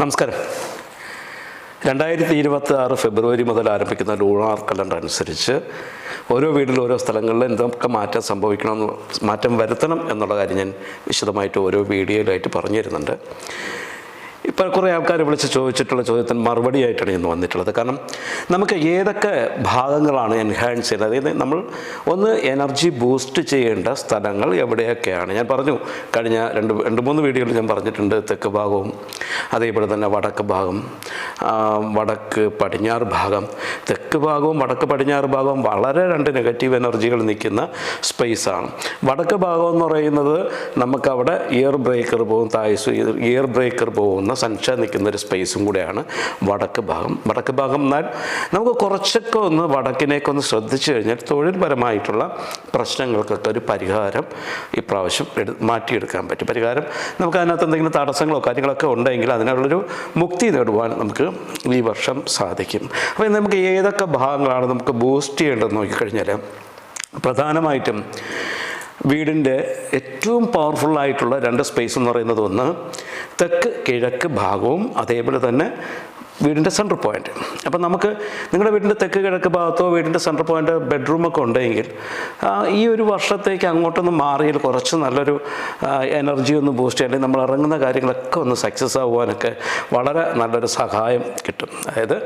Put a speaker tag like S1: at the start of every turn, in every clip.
S1: നമസ്കാരം. രണ്ടായിരത്തി ഇരുപത്തി ആറ് ഫെബ്രുവരി മുതൽ ആരംഭിക്കുന്ന ലൂണാർ കലണ്ടർ അനുസരിച്ച് ഓരോ വീട്ടിലും ഓരോ സ്ഥലങ്ങളിൽ എന്തൊക്കെ മാറ്റം സംഭവിക്കണം മാറ്റം വരുത്തണം എന്നുള്ള കാര്യം ഞാൻ വിശദമായിട്ട് ഓരോ വീഡിയോയിലായിട്ട് പറഞ്ഞു തരുന്നുണ്ട് ഇപ്പോൾ കുറേ ആൾക്കാർ വിളിച്ച് ചോദിച്ചിട്ടുള്ള ചോദ്യത്തിന് മറുപടിയായിട്ടാണ് ഇന്ന് വന്നിട്ടുള്ളത്. കാരണം നമുക്ക് ഏതൊക്കെ ഭാഗങ്ങളാണ് എൻഹാൻസ് ചെയ്യുന്നത് അതായത് നമ്മൾ ഒന്ന് എനർജി ബൂസ്റ്റ് ചെയ്യേണ്ട സ്ഥലങ്ങൾ എവിടെയൊക്കെയാണ്? ഞാൻ പറഞ്ഞു കഴിഞ്ഞ രണ്ട് രണ്ട് മൂന്ന് വീഡിയോയിൽ ഞാൻ പറഞ്ഞിട്ടുണ്ട് തെക്ക് ഭാഗവും അതേപോലെ തന്നെ വടക്ക് ഭാഗം വടക്ക് പടിഞ്ഞാറ് ഭാഗം. തെക്ക് ഭാഗവും വടക്ക് പടിഞ്ഞാറ് ഭാഗവും വളരെ രണ്ട് നെഗറ്റീവ് എനർജികൾ നിൽക്കുന്ന സ്പേസാണ് വടക്ക് ഭാഗം എന്ന് പറയുന്നത് നമുക്കവിടെ ഇയർ ബ്രേക്കർ പോകും തായസ് ഇയർ ബ്രേക്കർ പോകുന്ന സൺഷ നിൽക്കുന്ന ഒരു സ്പേസും കൂടെയാണ് വടക്ക് ഭാഗം. വടക്ക് ഭാഗം എന്നാൽ നമുക്ക് കുറച്ചൊക്കെ ഒന്ന് വടക്കിനേക്ക് ഒന്ന് ശ്രദ്ധിച്ചു കഴിഞ്ഞാൽ തൊഴിൽപരമായിട്ടുള്ള പ്രശ്നങ്ങൾക്കൊക്കെ ഒരു പരിഹാരം ഇപ്രാവശ്യം എടു മാറ്റിയെടുക്കാൻ പറ്റും. പരിഹാരം നമുക്ക് അതിനകത്ത് എന്തെങ്കിലും തടസ്സങ്ങളോ കാര്യങ്ങളൊക്കെ ഉണ്ടെങ്കിൽ അതിനുള്ളൊരു മുക്തി നേടുവാൻ നമുക്ക് ഈ വർഷം സാധിക്കും. അപ്പോൾ നമുക്ക് ഏതൊക്കെ ഭാഗങ്ങളാണ് നമുക്ക് ബൂസ്റ്റ് ചെയ്യേണ്ടതെന്ന് നോക്കിക്കഴിഞ്ഞാൽ പ്രധാനമായിട്ടും വീടിന്റെ ഏറ്റവും പവർഫുള്ളായിട്ടുള്ള രണ്ട് സ്പേസ് എന്ന് പറയുന്നത് ഒന്ന് തെക്ക് കിഴക്ക് ഭാഗവും അതേപോലെ തന്നെ വീടിന്റെ സെന്റർ പോയിന്റ് അപ്പം നമുക്ക് നിങ്ങളുടെ വീടിന്റെ തെക്ക് കിഴക്ക് ഭാഗത്തോ വീടിന്റെ സെന്റർ പോയിന്റ് ബെഡ്റൂമൊക്കെ ഉണ്ടെങ്കിൽ ഈ ഒരു വർഷത്തേക്ക് അങ്ങോട്ടൊന്ന് മാറിയാൽ കുറച്ച് നല്ലൊരു എനർജി ഒന്ന് ബൂസ്റ്റ് ചെയ്യാൻ നമ്മൾ ഇറങ്ങുന്ന കാര്യങ്ങളൊക്കെ ഒന്ന് സക്സസ് ആകുവാനൊക്കെ വളരെ നല്ലൊരു സഹായം കിട്ടും. അതായത്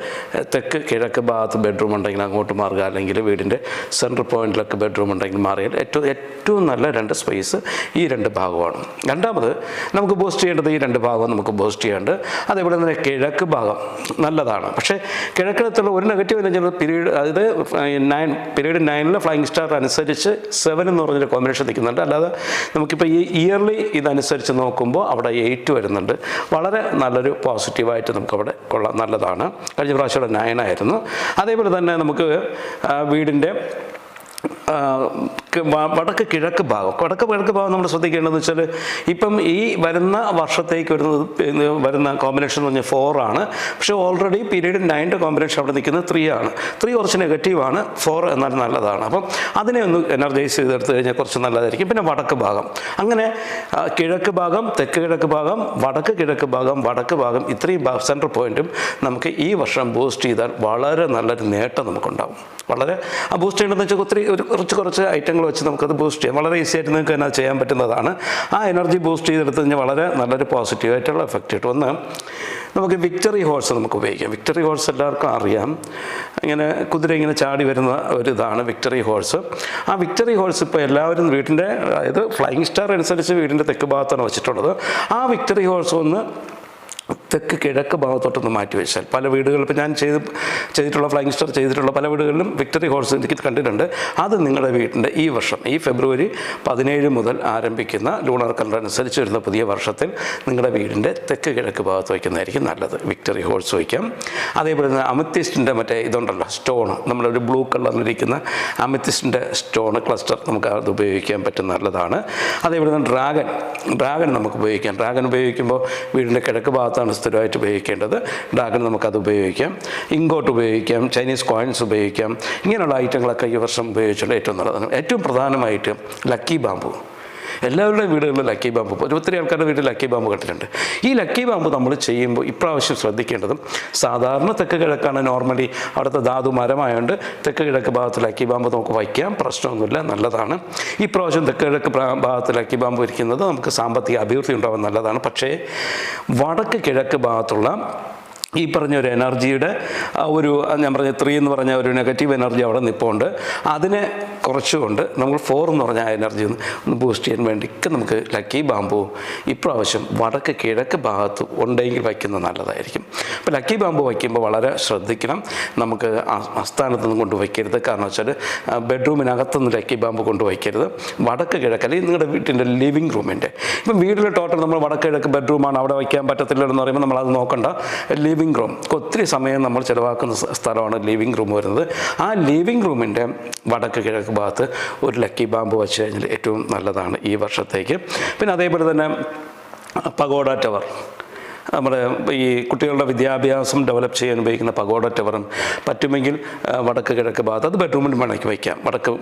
S1: തെക്ക് കിഴക്ക് ഭാഗത്ത് ബെഡ്റൂം ഉണ്ടെങ്കിൽ അങ്ങോട്ട് മാറുക അല്ലെങ്കിൽ വീടിന്റെ സെന്റർ പോയിന്റിലൊക്കെ ബെഡ്റൂം ഉണ്ടെങ്കിൽ മാറിയാൽ ഏറ്റവും ഏറ്റവും നല്ല രണ്ട് സ്പേസ് ഈ രണ്ട് ഭാഗമാണ്. രണ്ടാമത് നമുക്ക് ബൂസ്റ്റ് ചെയ്യേണ്ടത് ഈ രണ്ട് ഭാഗം നമുക്ക് ബൂസ്റ്റ് ചെയ്യേണ്ടത് അതേപോലെ തന്നെ കിഴക്ക് ഭാഗം. നല്ലതാണ്. പക്ഷേ കിഴക്കിടത്തുള്ള ഒരു നെഗറ്റീവ് എന്ന് വെച്ചാൽ പീരീഡ് അതായത് നയൻ പീരീഡ് നയനിൽ ഫ്ലൈങ് സ്റ്റാർ അനുസരിച്ച് സെവൻ എന്ന് പറഞ്ഞൊരു കോമ്പിനേഷൻ നിൽക്കുന്നുണ്ട്. അല്ലാതെ നമുക്കിപ്പോൾ ഈ ഇയർലി ഇതനുസരിച്ച് നോക്കുമ്പോൾ അവിടെ എയ്റ്റ് വരുന്നുണ്ട്. വളരെ നല്ലൊരു പോസിറ്റീവായിട്ട് നമുക്കവിടെ കൊള്ളാം നല്ലതാണ്. കഴിഞ്ഞ പ്രാവശ്യം നയനായിരുന്നു അതേപോലെ തന്നെ നമുക്ക് വീടിന്റെ വടക്ക് കിഴക്ക് ഭാഗം. വടക്ക് കിഴക്ക് ഭാഗം നമ്മൾ ശ്രദ്ധിക്കേണ്ടതെന്ന് വെച്ചാൽ ഇപ്പം ഈ വരുന്ന വർഷത്തേക്ക് വരുന്നത് വരുന്ന കോമ്പിനേഷൻ എന്ന് പറഞ്ഞാൽ ഫോർ ആണ്. പക്ഷേ ഓൾറെഡി പീരീഡ് നയന്റെ കോമ്പിനേഷൻ അവിടെ നിൽക്കുന്നത് ത്രീ ആണ്. ത്രീ കുറച്ച് നെഗറ്റീവാണ് ഫോർ എന്നാൽ നല്ലതാണ്. അപ്പം അതിനെ ഒന്ന് എനർജൈസ് ചെയ്തെടുത്ത് കഴിഞ്ഞാൽ കുറച്ച് നല്ലതായിരിക്കും. പിന്നെ വടക്ക് ഭാഗം. അങ്ങനെ കിഴക്ക് ഭാഗം തെക്ക് കിഴക്ക് ഭാഗം വടക്ക് കിഴക്ക് ഭാഗം വടക്ക് ഭാഗം ഇത്രയും സെൻട്രൽ പോയിന്റും നമുക്ക് ഈ വർഷം ബൂസ്റ്റ് ചെയ്താൽ വളരെ നല്ലൊരു നേട്ടം നമുക്കുണ്ടാവും. വളരെ ആ ബൂസ്റ്റ് ചെയ്യണമെന്ന് വെച്ചാൽ ഒത്തിരി ഒരു കുറച്ച് കുറച്ച് ഐറ്റങ്ങൾ വെച്ച് നമുക്കത് ബൂസ്റ്റ് ചെയ്യാം. വളരെ ഈസി ആയിട്ട് നിങ്ങൾക്ക് അതിനകത്ത് ചെയ്യാൻ പറ്റുന്നതാണ്. ആ എനർജി ബൂസ്റ്റ് ചെയ്തെടുത്ത് കഴിഞ്ഞാൽ വളരെ നല്ലൊരു പോസിറ്റീവായിട്ടുള്ള എഫക്റ്റ് കിട്ടും. ഒന്ന് നമുക്ക് വിക്ടറി ഹോഴ്സ് നമുക്ക് ഉപയോഗിക്കാം. വിക്ടറി ഹോഴ്സ് എല്ലാവർക്കും അറിയാം. ഇങ്ങനെ കുതിര ഇങ്ങനെ ചാടി വരുന്ന ഒരു ഇതാണ് വിക്ടറി ഹോഴ്സ് ആ വിക്ടറി ഹോഴ്സ് ഇപ്പോൾ എല്ലാവരും വീട്ടിന്റെ അതായത് ഫ്ലൈയിങ് സ്റ്റാർ അനുസരിച്ച് വീടിന്റെ തെക്ക് ഭാഗത്താണ് വെച്ചിട്ടുള്ളത്. ആ വിക്ടറി ഹോഴ്സ് ഒന്ന് തെക്ക് കിഴക്ക് ഭാഗത്തോട്ടൊന്ന് മാറ്റിവെച്ചാൽ പല വീടുകളിൽ ഇപ്പോൾ ഞാൻ ചെയ്ത് ചെയ്തിട്ടുള്ള ഫ്ലൈങ് സ്റ്റാർ ചെയ്തിട്ടുള്ള പല വീടുകളിലും വിക്ടറി ഹോഴ്സ് എനിക്ക് കണ്ടിട്ടുണ്ട്. അത് നിങ്ങളുടെ വീട്ടിന്റെ ഈ വർഷം ഈ ഫെബ്രുവരി പതിനേഴ് മുതൽ ആരംഭിക്കുന്ന ലൂണർ കലണ്ടർ അനുസരിച്ച് വരുന്ന പുതിയ വർഷത്തിൽ നിങ്ങളുടെ വീടിന്റെ തെക്ക് കിഴക്ക് ഭാഗത്ത് വയ്ക്കുന്നതായിരിക്കും നല്ലത്. വിക്ടറി ഹോഴ്സ് വയ്ക്കാം. അതേപോലെ തന്നെ അമിത്തിസ്റ്റിന്റെ മറ്റേ ഇതുണ്ടല്ലോ സ്റ്റോൺ നമ്മളൊരു ബ്ലൂ കളറിലിരിക്കുന്ന അമിത്തിസ്റ്റിന്റെ സ്റ്റോൺ ക്ലസ്റ്റർ നമുക്ക് അത് ഉപയോഗിക്കാൻ പറ്റും നല്ലതാണ്. അതേപോലെ തന്നെ ഡ്രാഗൺ ഡ്രാഗൺ നമുക്ക് ഉപയോഗിക്കാം. ഡ്രാഗൺ ഉപയോഗിക്കുമ്പോൾ വീടിന്റെ കിഴക്ക് ഭാഗത്താണ് സ്ഥിരമായിട്ട് ഉപയോഗിക്കേണ്ടത് ഡാഗിന് നമുക്കത് ഉപയോഗിക്കാം. ഇങ്കോട്ട് ഉപയോഗിക്കാം ചൈനീസ് കോയിൻസ് ഉപയോഗിക്കാം. ഇങ്ങനെയുള്ള ഐറ്റങ്ങളൊക്കെ ഈ വർഷം ഉപയോഗിച്ചുള്ള ഏറ്റവും നല്ലതാണ്. ഏറ്റവും പ്രധാനമായിട്ട് ലക്കി ബാമ്പു എല്ലാവരുടെയും വീടുകളിൽ ലക്കി ബാമ്പ് ഒത്തിരി ആൾക്കാരുടെ വീട്ടിൽ ലക്കി ബാമ്പ് കണ്ടിട്ടുണ്ട് ഈ ലക്കി ബാമ്പ് നമ്മൾ ചെയ്യുമ്പോൾ ഇപ്രാവശ്യം ശ്രദ്ധിക്കേണ്ടതും സാധാരണ തെക്ക് കിഴക്കാണ് നോർമലി അവിടുത്തെ ധാതു മരമായതുകൊണ്ട് തെക്ക് കിഴക്ക് ഭാഗത്ത് ലക്കി ബാമ്പ് നമുക്ക് വയ്ക്കാം പ്രശ്നമൊന്നുമില്ല നല്ലതാണ്. ഈ പ്രാവശ്യം തെക്ക് കിഴക്ക് ഭാഗത്ത് ലക്കി ബാമ്പ് ഇരിക്കുന്നത് നമുക്ക് സാമ്പത്തിക അഭിവൃദ്ധി ഉണ്ടാവാൻ നല്ലതാണ്. പക്ഷേ വടക്ക് കിഴക്ക് ഭാഗത്തുള്ള ഈ പറഞ്ഞ ഒരു എനർജിയുടെ ഒരു ഞാൻ പറഞ്ഞ ത്രീ എന്ന് പറഞ്ഞ ഒരു നെഗറ്റീവ് എനർജി അവിടെ നിൽപ്പുണ്ട് അതിനെ കുറച്ചുകൊണ്ട് നമ്മൾ ഫോർ എന്ന് പറഞ്ഞ എനർജി ഒന്ന് ഒന്ന് ബൂസ്റ്റ് ചെയ്യാൻ വേണ്ടിയൊക്കെ നമുക്ക് ലക്കി ബാമ്പു ഇപ്രാവശ്യം വടക്ക് കിഴക്ക് ഭാഗത്ത് ഉണ്ടെങ്കിൽ വയ്ക്കുന്നത് നല്ലതായിരിക്കും. അപ്പോൾ ലക്കി ബാമ്പു വയ്ക്കുമ്പോൾ വളരെ ശ്രദ്ധിക്കണം. നമുക്ക് നിന്ന് കൊണ്ട് വയ്ക്കരുത്. കാരണം വെച്ചാൽ ബെഡ്റൂമിനകത്തൊന്നും ലക്കി ബാമ്പ് കൊണ്ട് വയ്ക്കരുത്. വടക്ക് കിഴക്ക് അല്ലെങ്കിൽ നിങ്ങളുടെ വീട്ടിന്റെ ലിവിങ് റൂമിന്റെ ഇപ്പം വീട്ടിൽ ടോട്ടൽ നമ്മൾ വടക്ക് കിഴക്ക് ബെഡ്റൂമാണ് അവിടെ വയ്ക്കാൻ പറ്റത്തില്ല എന്ന് പറയുമ്പോൾ നമ്മൾ അത് നോക്കണ്ട. ലിവിങ് റൂം ഒത്തിരി സമയം നമ്മൾ ചിലവാക്കുന്ന സ്ഥ- സ്ഥലമാണ് ലിവിങ് റൂം വരുന്നത്. ആ ലിവിങ് റൂമിന്റെ വടക്ക് കിഴക്ക് ഭാഗത്ത് ഒരു ലക്കി ബാമ്പ് വെച്ച് കഴിഞ്ഞാൽ ഏറ്റവും നല്ലതാണ് ഈ വർഷത്തേക്ക്. പിന്നെ അതേപോലെ തന്നെ പഗോഡ ടവർ. നമ്മുടെ ഈ കുട്ടികളുടെ വിദ്യാഭ്യാസം ഡെവലപ്പ് ചെയ്യാൻ ഉപയോഗിക്കുന്ന പഗോഡ ടവറും പറ്റുമെങ്കിൽ വടക്ക് കിഴക്ക് ഭാഗത്ത് അത് ബെഡ്റൂമിൽ വേണമെങ്കിൽ വയ്ക്കാം. വടക്ക്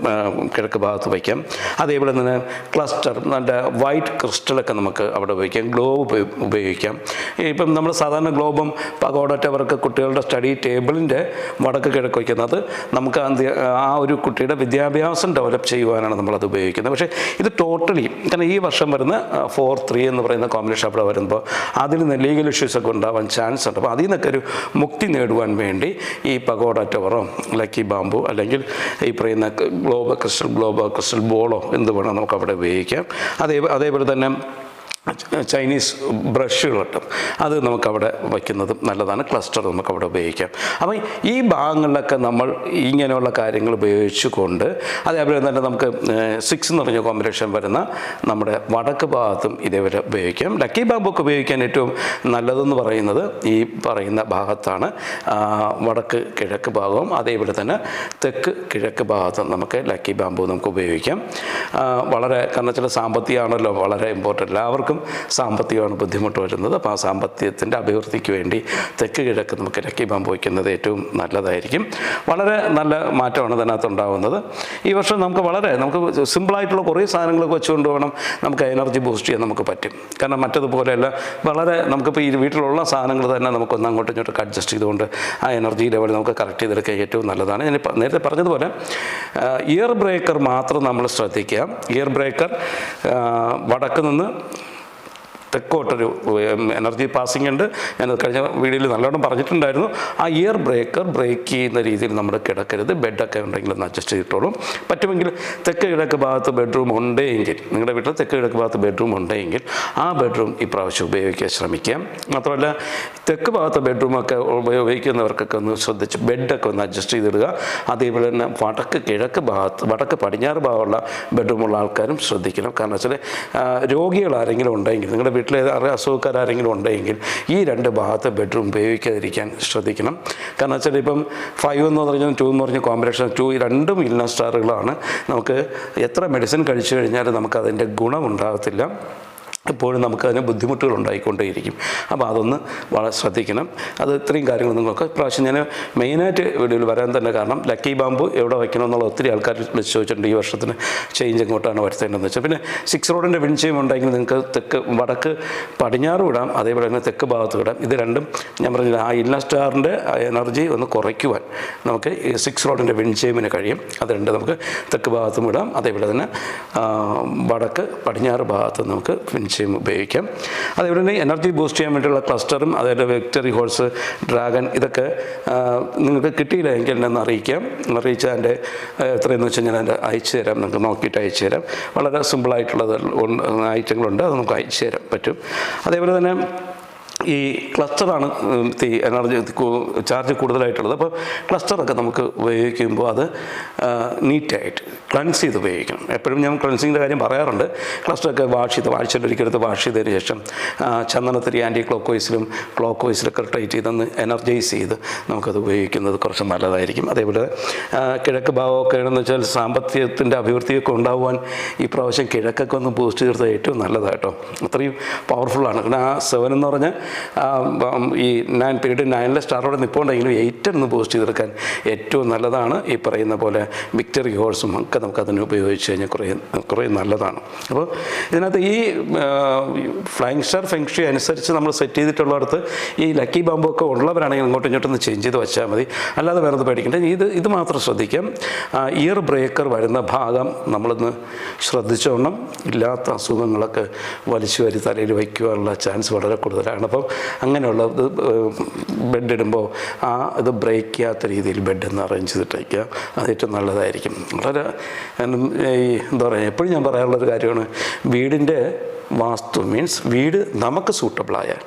S1: കിഴക്ക് ഭാഗത്ത് വയ്ക്കാം. അതേപോലെ തന്നെ ക്ലസ്റ്റർ നല്ല വൈറ്റ് ക്രിസ്റ്റലൊക്കെ നമുക്ക് അവിടെ ഉപയോഗിക്കാം. ഗ്ലോബ് ഉപയോഗിക്കാം. ഇപ്പം നമ്മൾ സാധാരണ ഗ്ലോബും പഗോഡ ടവറൊക്കെ കുട്ടികളുടെ സ്റ്റഡി ടേബിളിന്റെ വടക്ക് കിഴക്ക് വയ്ക്കുന്നത്. നമുക്ക് ആ ഒരു കുട്ടിയുടെ വിദ്യാഭ്യാസം ഡെവലപ്പ് ചെയ്യുവാനാണ് നമ്മളത് ഉപയോഗിക്കുന്നത്. പക്ഷേ ഇത് ടോട്ടലി കാരണം ഈ വർഷം വരുന്ന ഫോർ ത്രീ എന്ന് പറയുന്ന കോമ്പിനേഷൻ അവിടെ വരുമ്പോൾ അതിൽ നിന്ന് ലീഗൽ ഇഷ്യൂസ് ഒക്കെ ഉണ്ടാവാൻ ചാൻസ് ഉണ്ട്. അപ്പോൾ അതിൽ നിന്നൊക്കെ ഒരു മുക്തി നേടുവാൻ വേണ്ടി ഈ പഗോഡ ടവറോ ലക്കി ബാമ്പു അല്ലെങ്കിൽ ഈ പറയുന്ന ഗ്ലോബ് ക്രിസ്റ്റൽ ഗ്ലോബ് ക്രിസ്റ്റൽ ബോളോ എന്ത് വേണം നമുക്ക് അവിടെ ഉപയോഗിക്കാം. അതേ അതേപോലെ തന്നെ ചൈനീസ് ബ്രഷുകൾ കിട്ടും അത് നമുക്കവിടെ വയ്ക്കുന്നതും നല്ലതാണ്. ക്ലസ്റ്റർ നമുക്കവിടെ ഉപയോഗിക്കാം. അപ്പം ഈ ഭാഗങ്ങളിലൊക്കെ നമ്മൾ ഇങ്ങനെയുള്ള കാര്യങ്ങൾ ഉപയോഗിച്ചുകൊണ്ട് അതേപോലെ തന്നെ നമുക്ക് സിക്സ് എന്ന് പറഞ്ഞ കോമ്പിനേഷൻ വരുന്ന നമ്മുടെ വടക്ക് ഭാഗത്തും ഇതേപോലെ ഉപയോഗിക്കാം. ലക്കി ബാമ്പൊക്കെ ഉപയോഗിക്കാൻ ഏറ്റവും നല്ലതെന്ന് പറയുന്നത് ഈ പറയുന്ന ഭാഗത്താണ്. വടക്ക് കിഴക്ക് ഭാഗവും അതേപോലെ തന്നെ തെക്ക് കിഴക്ക് ഭാഗത്തും നമുക്ക് ലക്കി ബാമ്പു നമുക്ക് ഉപയോഗിക്കാം. വളരെ കാരണം ചില സാമ്പത്തികമാണല്ലോ വളരെ ഇമ്പോർട്ടന്റ് എല്ലാവർക്കും സാമ്പത്തികമാണ് ബുദ്ധിമുട്ട് വരുന്നത്. അപ്പോൾ ആ സാമ്പത്തികത്തിന്റെ അഭിവൃദ്ധിക്ക് വേണ്ടി തെക്ക് കിഴക്ക് നമുക്ക് രക്കിബാൻ പോയിക്കുന്നത് ഏറ്റവും നല്ലതായിരിക്കും. വളരെ നല്ല മാറ്റമാണ് ഇതിനകത്ത് ഉണ്ടാകുന്നത് ഈ വർഷം നമുക്ക് വളരെ നമുക്ക് സിമ്പിളായിട്ടുള്ള കുറേ സാധനങ്ങളൊക്കെ വെച്ചുകൊണ്ട് വേണം നമുക്ക് എനർജി ബൂസ്റ്റ് ചെയ്യാൻ നമുക്ക് പറ്റും. കാരണം മറ്റതുപോലെയല്ല വളരെ നമുക്കിപ്പോൾ ഈ വീട്ടിലുള്ള സാധനങ്ങൾ തന്നെ നമുക്കൊന്ന് അങ്ങോട്ടും ഇങ്ങോട്ടൊക്കെ അഡ്ജസ്റ്റ് ചെയ്തുകൊണ്ട് ആ എനർജി ലെവൽ നമുക്ക് കറക്റ്റ് ചെയ്തെടുക്കുക ഏറ്റവും നല്ലതാണ്. ഞാൻ നേരത്തെ പറഞ്ഞതുപോലെ ഇയർ ബ്രേക്കർ മാത്രം നമ്മൾ ശ്രദ്ധിക്കുക. ഇയർ ബ്രേക്കർ വടക്ക് നിന്ന് തെക്കോട്ടൊരു എനർജി പാസിംഗ് ഉണ്ട്. ഞാൻ കഴിഞ്ഞ വീഡിയോയിൽ നല്ലോണം പറഞ്ഞിട്ടുണ്ടായിരുന്നു. ആ ഇയർ ബ്രേക്കർ ബ്രേക്ക് ചെയ്യുന്ന രീതിയിൽ നമ്മൾ കിടക്കരുത്. ബെഡൊക്കെ ഉണ്ടെങ്കിൽ ഒന്ന് അഡ്ജസ്റ്റ് ചെയ്തിട്ടോളും. പറ്റുമെങ്കിൽ തെക്ക് കിഴക്ക് ഭാഗത്ത് ബെഡ്റൂം ഉണ്ടെങ്കിൽ നിങ്ങളുടെ വീട്ടിൽ തെക്ക് കിഴക്ക് ഭാഗത്ത് ബെഡ്റൂം ഉണ്ടെങ്കിൽ ആ ബെഡ്റൂം ഇപ്രാവശ്യം ഉപയോഗിക്കാൻ ശ്രമിക്കാം. മാത്രമല്ല തെക്ക് ഭാഗത്ത് ബെഡ്റൂമൊക്കെ ഉപയോഗിക്കുന്നവർക്കൊക്കെ ഒന്ന് ശ്രദ്ധിച്ച് ബെഡൊക്കെ ഒന്ന് അഡ്ജസ്റ്റ് ചെയ്തിടുക. അതേപോലെ തന്നെ വടക്ക് കിഴക്ക് ഭാഗത്ത് വടക്ക് പടിഞ്ഞാറ് ഭാഗമുള്ള ബെഡ്റൂമുള്ള ആൾക്കാരും ശ്രദ്ധിക്കണം. കാരണം വെച്ചാൽ രോഗികൾ ആരെങ്കിലും ഉണ്ടെങ്കിൽ നിങ്ങളുടെ ഏതാ- അസുഖക്കാർ ആരെങ്കിലും ഉണ്ടെങ്കിൽ ഈ രണ്ട് ഭാഗത്ത് ബെഡ്റൂം ഉപയോഗിക്കാതിരിക്കാൻ ശ്രദ്ധിക്കണം. കാരണം വെച്ചാൽ ഇപ്പം ഫൈവ് എന്ന് പറഞ്ഞാൽ ടു എന്ന് പറഞ്ഞ കോമ്പിനേഷൻ ടു രണ്ടും ഇല്ല സ്റ്റാറുകളാണ് നമുക്ക് എത്ര മെഡിസിൻ കഴിച്ചു കഴിഞ്ഞാലും നമുക്കതിന്റെ ഗുണമുണ്ടാകത്തില്ല എപ്പോഴും നമുക്ക് അതിന് ബുദ്ധിമുട്ടുകൾ ഉണ്ടായിക്കൊണ്ടേയിരിക്കും അപ്പോൾ അതൊന്ന് വളരെ ശ്രദ്ധിക്കണം. അത് ഇത്രയും കാര്യങ്ങൾ നിങ്ങൾക്ക് പ്രാവശ്യം ഞാൻ മെയിനായിട്ട് വീഡിയോയിൽ വരാൻ തന്നെ കാരണം ലക്കി ബാമ്പു എവിടെ വയ്ക്കണം എന്നുള്ള ഒത്തിരി ആൾക്കാർ വിളിച്ച് ചോദിച്ചിട്ടുണ്ട് ഈ വർഷത്തിന് ചേഞ്ച് എങ്ങോട്ടാണ് വരുത്തേണ്ടതെന്ന് വെച്ചാൽ. പിന്നെ സിക്സ് റോഡിന്റെ വിൻചയം ഉണ്ടെങ്കിൽ നിങ്ങൾക്ക് തെക്ക് വടക്ക് പടിഞ്ഞാറ് വിടാം അതേപോലെ തന്നെ തെക്ക് ഭാഗത്ത് വിടാം. ഇത് രണ്ടും ഞാൻ പറഞ്ഞില്ല ആ ഇല്ല സ്റ്റാറിന്റെ എനർജി ഒന്ന് കുറയ്ക്കുവാൻ നമുക്ക് ഈ സിക്സ് റോഡിന്റെ വിൻചയമിന് കഴിയും. അത് രണ്ട് നമുക്ക് തെക്ക് ഭാഗത്തും വിടാം അതേപോലെ തന്നെ വടക്ക് പടിഞ്ഞാറ് ഭാഗത്ത് നമുക്ക് വിൻചയം ഉപയോഗിക്കാം. അതേപോലെ തന്നെ എനർജി ബൂസ്റ്റ് ചെയ്യാൻ വേണ്ടിയുള്ള ക്ലസ്റ്ററും അതേപോലെ വെക്ടറി ഹോൾസ് ഡ്രാഗൺ ഇതൊക്കെ നിങ്ങൾക്ക് കിട്ടിയില്ല എങ്കിൽ എന്നെ ഒന്ന് അറിയിക്കാം. അറിയിച്ചാൽ എന്റെ എത്രയെന്ന് വെച്ചാൽ ഞാൻ എന്റെ അയച്ചു തരാം. നിങ്ങൾക്ക് നോക്കിയിട്ട് അയച്ചു തരാം. വളരെ സിമ്പിളായിട്ടുള്ളത് ഐറ്റങ്ങളുണ്ട്. അത് നമുക്ക് അയച്ചു തരാൻ പറ്റും. അതേപോലെ തന്നെ ഈ ക്ലസ്റ്ററാണ് തീ എനർജി ചാർജ് കൂടുതലായിട്ടുള്ളത്. അപ്പോൾ ക്ലസ്റ്ററൊക്കെ നമുക്ക് ഉപയോഗിക്കുമ്പോൾ അത് നീറ്റായിട്ട് ക്ലൻസ് ചെയ്ത് ഉപയോഗിക്കണം. എപ്പോഴും ഞാൻ ക്ലൻസിങ്ങിന്റെ കാര്യം പറയാറുണ്ട്. ക്ലസ്റ്ററൊക്കെ വാഷ് ചെയ്ത് ആഴ്ചയിൽ ഒരിക്കലെടുത്ത് വാഷ് ചെയ്തതിന് ശേഷം ചന്ദനത്തിരി ആന്റി ക്ലോക്ക് വൈസിലും ക്ലോക്ക് വൈസിലൊക്കെ റൊട്ടേറ്റ് ചെയ്തൊന്ന് എനർജൈസ് ചെയ്ത് നമുക്കത് ഉപയോഗിക്കുന്നത് കുറച്ച് നല്ലതായിരിക്കും. അതേപോലെ കിഴക്ക് ഭാഗമൊക്കെ എന്ന് വെച്ചാൽ സാമ്പത്തികത്തിന്റെ അഭിവൃദ്ധിയൊക്കെ ഉണ്ടാകുവാൻ ഈ പ്രാവശ്യം കിഴക്കൊക്കെ ഒന്ന് ബൂസ്റ്റ് ചെയ്തത് ഏറ്റവും നല്ലതാട്ടോ. അത്രയും പവർഫുള്ളാണ് കാരണം ആ സെവൻ എന്ന് പറഞ്ഞാൽ ഈ നയൻ പീരീഡ് നയനിലെ സ്റ്റാറോടെ നിൽപ്പുണ്ടെങ്കിലും എയ്റ്റ് ഒന്ന് ബൂസ്റ്റ് ചെയ്തെടുക്കാൻ ഏറ്റവും നല്ലതാണ് ഈ പറയുന്ന പോലെ വിക്ടറി ഹോഴ്സും ഒക്കെ നമുക്ക് അതിനെ ഉപയോഗിച്ച് കഴിഞ്ഞാൽ കുറേ കുറേ നല്ലതാണ്. അപ്പോൾ ഇതിനകത്ത് ഈ ഫ്ലൈങ് സ്റ്റാർ ഫെങ്ഷി അനുസരിച്ച് നമ്മൾ സെറ്റ് ചെയ്തിട്ടുള്ളടത്ത് ഈ ലക്കി ബാമ്പൊക്കെ ഉള്ളവരാണെങ്കിൽ ഇങ്ങോട്ടും ഇങ്ങോട്ടൊന്ന് ചേഞ്ച് ചെയ്ത് വെച്ചാൽ മതി. അല്ലാതെ വേറെ പേടിക്കേണ്ട. ഇത് ഇത് മാത്രം ശ്രദ്ധിക്കാം. ഇയർ ബ്രേക്കർ വരുന്ന ഭാഗം നമ്മളൊന്ന് ശ്രദ്ധിച്ചോണം. ഇല്ലാത്ത അസുഖങ്ങളൊക്കെ വലിച്ചു വരി തലയിൽ വയ്ക്കുവാനുള്ള ചാൻസ് വളരെ കൂടുതലാണ്. അപ്പം അങ്ങനെയുള്ള ബെഡ് ഇടുമ്പോൾ ആ ഇത് ബ്രേക്ക് ചെയ്യാത്ത രീതിയിൽ ബെഡ് ഒന്ന് അറേഞ്ച് ചെയ്തിട്ടേക്കുക അത് ഏറ്റവും നല്ലതായിരിക്കും. വളരെ ഈ എന്താ പറയുക എപ്പോഴും ഞാൻ പറയാറുള്ളൊരു കാര്യമാണ്. വീടിന്റെ വാസ്തു മീൻസ് വീട് നമുക്ക് സൂട്ടബിളായാൽ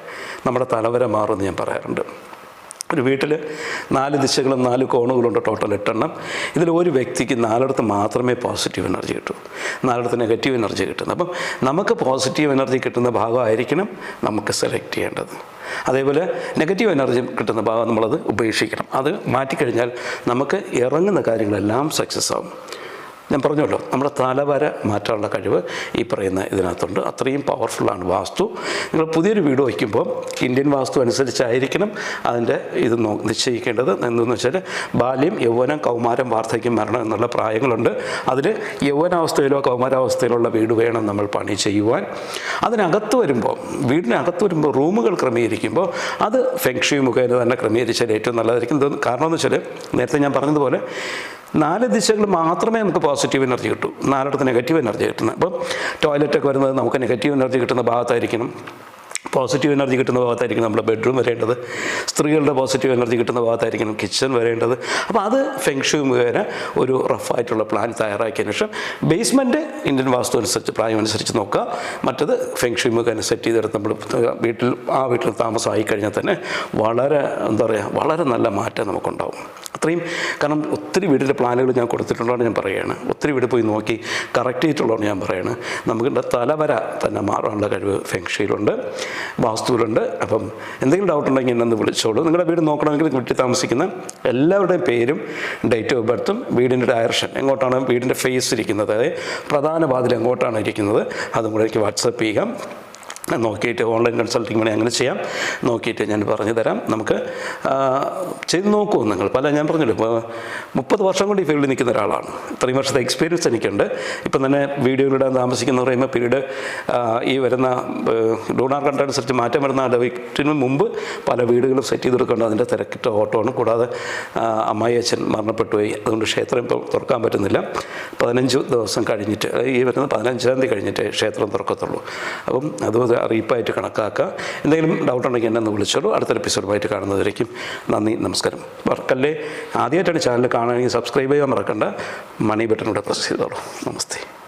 S1: നമ്മുടെ തലവര മാറുമെന്ന് ഞാൻ പറയാറുണ്ട്. ഒരു വീട്ടിൽ നാല് ദിശകളും നാല് കോണുകളുണ്ട് ടോട്ടൽ എട്ടെണ്ണം. ഇതിൽ ഒരു വ്യക്തിക്ക് നാലിടത്ത് മാത്രമേ പോസിറ്റീവ് എനർജി കിട്ടൂ. നാലിടത്ത് നെഗറ്റീവ് എനർജി കിട്ടുന്നു അപ്പം നമുക്ക് പോസിറ്റീവ് എനർജി കിട്ടുന്ന ഭാഗമായിരിക്കണം നമുക്ക് സെലക്ട് ചെയ്യേണ്ടത്. അതേപോലെ നെഗറ്റീവ് എനർജി കിട്ടുന്ന ഭാഗം നമ്മളത് ഉപേക്ഷിക്കണം. അത് മാറ്റിക്കഴിഞ്ഞാൽ നമുക്ക് ഇറങ്ങുന്ന കാര്യങ്ങളെല്ലാം സക്സസ് ആവും. ഞാൻ പറഞ്ഞല്ലോ നമ്മുടെ തലവര മാറ്റാനുള്ള കഴിവ് ഈ പറയുന്ന ഇതിനകത്തുണ്ട്. അത്രയും പവർഫുള്ളാണ് വാസ്തു. നിങ്ങൾ പുതിയൊരു വീട് വയ്ക്കുമ്പോൾ ഇന്ത്യൻ വാസ്തു അനുസരിച്ചായിരിക്കണം അതിന്റെ ഇത് നോ നിശ്ചയിക്കേണ്ടത്. എന്തെന്ന് വെച്ചാൽ ബാല്യം യൗവനം കൗമാരം വാർദ്ധക്യം മരണം എന്നുള്ള പ്രായങ്ങളുണ്ട്. അതിൽ യൗവനാവസ്ഥയിലോ കൗമാരാവസ്ഥയിലുള്ള വീട് വേണം നമ്മൾ പണി ചെയ്യുവാൻ. അതിനകത്ത് വരുമ്പോൾ വീടിനകത്ത് വരുമ്പോൾ റൂമുകൾ ക്രമീകരിക്കുമ്പോൾ അത് ഫെങ്ഷി മുഖേന തന്നെ ക്രമീകരിച്ചാൽ ഏറ്റവും നല്ലതായിരിക്കും. കാരണം എന്ന് വെച്ചാൽ നേരത്തെ ഞാൻ പറഞ്ഞതുപോലെ നാല് ദിശകൾ മാത്രമേ നമുക്ക് പോസിറ്റീവ് എനർജി കിട്ടൂ. നാലിടത്ത് നെഗറ്റീവ് എനർജി കിട്ടുന്നത്. അപ്പം ടോയ്ലറ്റൊക്കെ വരുന്നത് നമുക്ക് നെഗറ്റീവ് എനർജി കിട്ടുന്ന ഭാഗത്തായിരിക്കണം. പോസിറ്റീവ് എനർജി കിട്ടുന്ന ഭാഗത്തായിരിക്കും നമ്മുടെ ബെഡ്റൂം വരേണ്ടത്. സ്ത്രീകളുടെ പോസിറ്റീവ് എനർജി കിട്ടുന്ന ഭാഗത്തായിരിക്കണം കിച്ചൺ വരേണ്ടത്. അപ്പോൾ അത് ഫെങ്ഷു മുഖേന ഒരു റഫായിട്ടുള്ള പ്ലാൻ തയ്യാറാക്കിയതിന് ശേഷം ബേസ്മെന്റ് ഇന്ത്യൻ വാസ്തു അനുസരിച്ച് പ്രായം അനുസരിച്ച് നോക്കുക. മറ്റത് ഫെങ്ഷു മുഖേന സെറ്റ് ചെയ്തെടുത്ത് നമ്മൾ വീട്ടിൽ ആ വീട്ടിൽ താമസമായി കഴിഞ്ഞാൽ തന്നെ വളരെ എന്താ പറയുക വളരെ നല്ല മാറ്റം നമുക്കുണ്ടാവും. അത്രയും കാരണം ഒത്തിരി വീടിന്റെ പ്ലാനുകൾ ഞാൻ കൊടുത്തിട്ടുള്ളതാണ് ഞാൻ പറയുകയാണ്. ഒത്തിരി വീട് പോയി നോക്കി കറക്റ്റ് ചെയ്തിട്ടുള്ളതാണ് ഞാൻ പറയുകയാണ്. നമുക്ക് തലവര തന്നെ മാറാനുള്ള കഴിവ് ഫെങ്ഷയിലുണ്ട് വാസ്തുവിലുണ്ട്. അപ്പം എന്തെങ്കിലും ഡൗട്ട് ഉണ്ടെങ്കിൽ എന്നെ ഒന്ന് വിളിച്ചോളൂ. നിങ്ങളുടെ വീട് നോക്കണമെങ്കിൽ വീട്ടിൽ താമസിക്കുന്ന എല്ലാവരുടെയും പേരും ഡേറ്റ് ഓഫ് ബർത്തും വീടിന്റെ ഡയറക്ഷൻ എങ്ങോട്ടാണ് വീടിന്റെ ഫേസ് ഇരിക്കുന്നത് അതായത് പ്രധാന വാതിൽ എങ്ങോട്ടാണ് ഇരിക്കുന്നത് അതും കൂടെ എനിക്ക് വാട്സപ്പ് ചെയ്യുക നോക്കിയിട്ട് ഓൺലൈൻ കൺസൾട്ടിങ് വേണേൽ അങ്ങനെ ചെയ്യാം. നോക്കിയിട്ട് ഞാൻ പറഞ്ഞു തരാം. നമുക്ക് ചെയ്ത് നോക്കൂ നിങ്ങൾ. പല ഞാൻ പറഞ്ഞല്ലോ ഇപ്പോൾ മുപ്പത് വർഷം കൊണ്ട് ഈ ഫീൽഡിൽ നിൽക്കുന്ന ഒരാളാണ്. ഇത്രയും വർഷത്തെ എക്സ്പീരിയൻസ് എനിക്കുണ്ട്. ഇപ്പം തന്നെ വീഡിയോയിലിടാൻ താമസിക്കുന്ന പറയുമ്പോൾ പീരീഡ് ഈ വരുന്ന ഡോണാർ കണ്ട അനുസരിച്ച് മാറ്റം വരുന്ന ഡേറ്റിന് മുമ്പ് പല വീടുകളും സെറ്റ് ചെയ്ത് കൊടുക്കേണ്ട അതിന്റെ തിരക്കിട്ട ഓട്ടമാണ് കൂടാതെ അമ്മായി അച്ഛൻ മരണപ്പെട്ടു പോയി അതുകൊണ്ട് ക്ഷേത്രം ഇപ്പോൾ തുറക്കാൻ പറ്റുന്നില്ല. പതിനഞ്ച് ദിവസം കഴിഞ്ഞിട്ട് ഈ വരുന്ന പതിനഞ്ചാം തീയതി കഴിഞ്ഞിട്ട് ക്ഷേത്രം തുറക്കത്തുള്ളൂ. അപ്പം അതും അത് അറിയിപ്പായിട്ട് കണക്കാക്കുക എന്തെങ്കിലും ഡൗട്ട് ഉണ്ടെങ്കിൽ എന്നെ ഒന്ന് വിളിച്ചോളൂ. അടുത്ത എപ്പിസോഡുമായിട്ട് കാണുന്നതായിരിക്കും നന്ദി നമസ്കാരം. വർക്കല്ലേ? ആദ്യമായിട്ടാണ് ചാനൽ കാണുകയാണെങ്കിൽ സബ്സ്ക്രൈബ് ചെയ്യാൻ മറക്കണ്ട. മണി ബട്ടൺ ഇവിടെ പ്രസ് ചെയ്തോളൂ. നമസ്തേ.